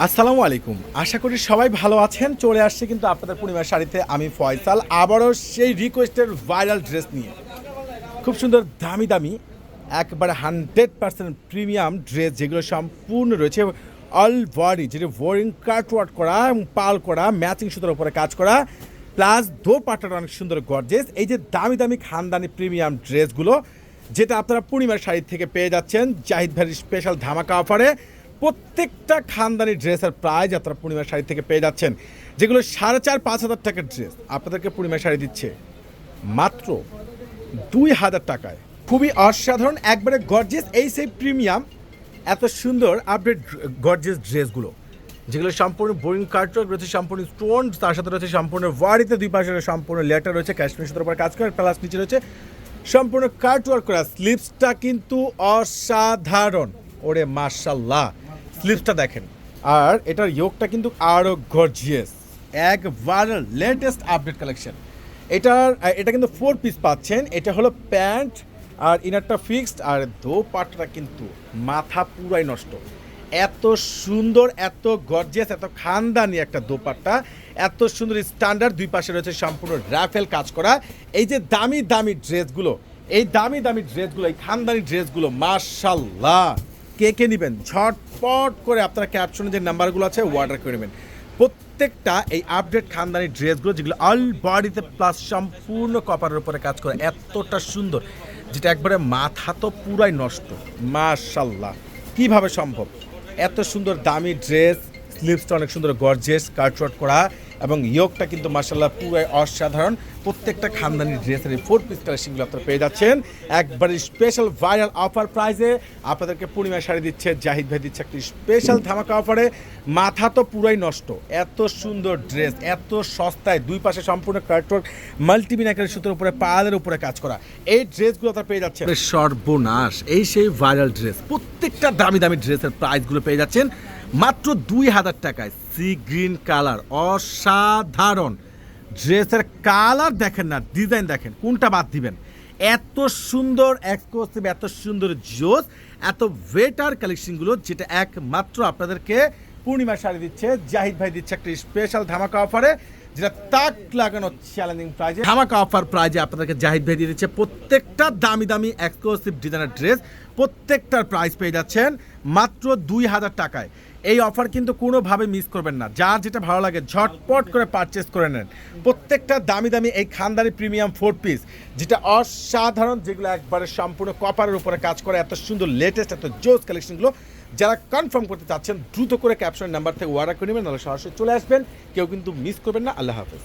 আসসালামু আলাইকুম। আশা করি সবাই ভালো আছেন। চলে আসছে কিন্তু আপনাদের পূর্ণিমার শাড়িতে আমি ফয়সাল। আবারও সেই রিকোয়েস্টের ভাইরাল ড্রেস নিয়ে। খুব সুন্দর, দামি দামি, একবারে হান্ড্রেড পার্সেন্ট প্রিমিয়াম ড্রেস যেগুলো সম্পূর্ণ রয়েছে। অল বডি যেটা কাট ওয়ার্ক করা এবং পাল করা ম্যাচিং সুতোর উপরে কাজ করা প্লাস দো পাটার অনেক সুন্দর গর্জেস এই যে দামি দামি, খানদানি প্রিমিয়াম ড্রেসগুলো যেটা আপনারা পূর্ণিমার শাড়ি থেকে পেয়ে যাচ্ছেন। জাহিদ ভাইয়ের স্পেশাল ধামাকা অফারে প্রত্যেকটা খানদানি ড্রেস ড্রেসের প্রাইজ আপনারা পূর্ণিমার শাড়ি থেকে পেয়ে যাচ্ছেন, যেগুলো সাড়ে চার, পাঁচ হাজার টাকার ড্রেস আপনাদেরকে পূর্ণিমার শাড়ি দিচ্ছে। মাত্র দুই হাজার টাকায়। খুবই অসাধারণ, একবারে গর্জেস এই সেই প্রিমিয়াম এত সুন্দর আপডেট গর্জেস ড্রেসগুলো যেগুলো সম্পূর্ণ বোরিং কার্টওয়ার্ক রয়েছে সম্পূর্ণ স্টোন তার সাথে রয়েছে সম্পূর্ণ ওয়ারিতে দুই পাশে সম্পূর্ণ লেটার রয়েছে কাশ্মীর সুতোর উপর কাজ করে প্লাস নিচে রয়েছে সম্পূর্ণ কার্টওয়ার্ক করা। স্লিপসটা কিন্তু অসাধারণ। ওরে মার্শাল্লাহ স্লিপসটা দেখেন। আর এটার ইয়োগটা কিন্তু আরও গর্জিয়াস একবার লেটেস্ট আপডেট কালেকশন এটার এটা কিন্তু ফোর পিস পাচ্ছেন। এটা হলো প্যান্ট আর ইনারটা ফিক্সড আর দো পাটটা কিন্তু মাথা পুরাই নষ্ট। এত সুন্দর, এত গর্জিয়াস এত খানদানি একটা দোপাট্টা। এত সুন্দর স্ট্যান্ডার্ড দুই পাশে রয়েছে সম্পূর্ণ রাফেল কাজ করা। এই যে দামি দামি ড্রেসগুলো এই দামি দামি ড্রেসগুলো এই খানদানি ড্রেসগুলো মার্শাল্লাহ কে কে নেবেন? ঝটপট করে আপনারা ক্যাপশনে যে নাম্বারগুলো আছে অর্ডার করে নেবেন। প্রত্যেকটা এই আপডেট খানদানি ড্রেসগুলো, যেগুলো অল বডিতে প্লাস সম্পূর্ণ কপারের উপরে কাজ করে, এতটা সুন্দর, যেটা একবারে মাথা তো পুরাই নষ্ট। মাশাল্লাহ কীভাবে সম্ভব? এত সুন্দর দামি ড্রেস স্লিপসটা অনেক সুন্দর গর্জেস কাটশট করা। এবং ইয়োগটা কিন্তু মার্শাল্লাহ পুরাই অসাধারণ। প্রত্যেকটা খানদানি ড্রেসের ফোর পিস কালেকশনগুলো আপনারা পেয়ে যাচ্ছেন। একবারে স্পেশাল ভাইরাল অফার প্রাইজে আপনাদেরকে পূর্ণিমা শাড়ি দিচ্ছে, জাহিদ ভাই দিচ্ছে একটি স্পেশাল ধামাকা অফারে মাথা তো পুরাই নষ্ট। এত সুন্দর ড্রেস এত সস্তায় দুই পাশে সম্পূর্ণ কার্টওয়ার্ক মাল্টিমিনাকের সুতোর উপরে পালের উপরে কাজ করা। এই ড্রেসগুলো আপনারা পেয়ে যাচ্ছেন। সর্বনাশ। এই সেই ভাইরাল ড্রেস প্রত্যেকটা দামি দামি ড্রেসের প্রাইসগুলো পেয়ে যাচ্ছেন। মাত্র দুই হাজার টাকায়। সি গ্রিন কালার, অসাধারণ। ড্রেসের কালার দেখেন না, ডিজাইন দেখেন, কোনটা বাদ দিবেন? এত সুন্দর, এক্সক্লুসিভ, এত সুন্দর জোস, এত বেটার কালেকশনগুলো যেটা একমাত্র আপনাদেরকে পূর্ণিমা শাড়ি দিচ্ছে, জাহিদ ভাই দিচ্ছে একটা স্পেশাল ধামাকা অফারে যেটা তাক লাগানো চ্যালেঞ্জিং প্রাইজে ধামাকা অফার প্রাইজে আপনাদেরকে জাহিদ ভাই দিয়ে দিচ্ছে প্রত্যেকটা দামি দামি এক্সক্লুসিভ ডিজাইনার ড্রেস প্রত্যেকটার প্রাইস পেয়ে যাচ্ছেন মাত্র দুই হাজার টাকায়। এই অফার কিন্তু কোনোভাবে মিস করবেন না। যার যেটা ভালো লাগে, ঝটপট করে পারচেস করে নেন। প্রত্যেকটা দামি দামি এই খানদানি প্রিমিয়াম ফোর পিস যেটা অসাধারণ, যেগুলো একবারে সম্পূর্ণ কপারের উপরে কাজ করে, এত সুন্দর লেটেস্ট এত জোস কালেকশনগুলো যারা কনফার্ম করতে চাচ্ছেন, দ্রুত করে ক্যাপশন নাম্বার থেকে ওয়ার্ড করে নেবেন, নাহলে সরাসরি চলে আসবেন। কেউ কিন্তু মিস করবেন না। আল্লাহ হাফেজ।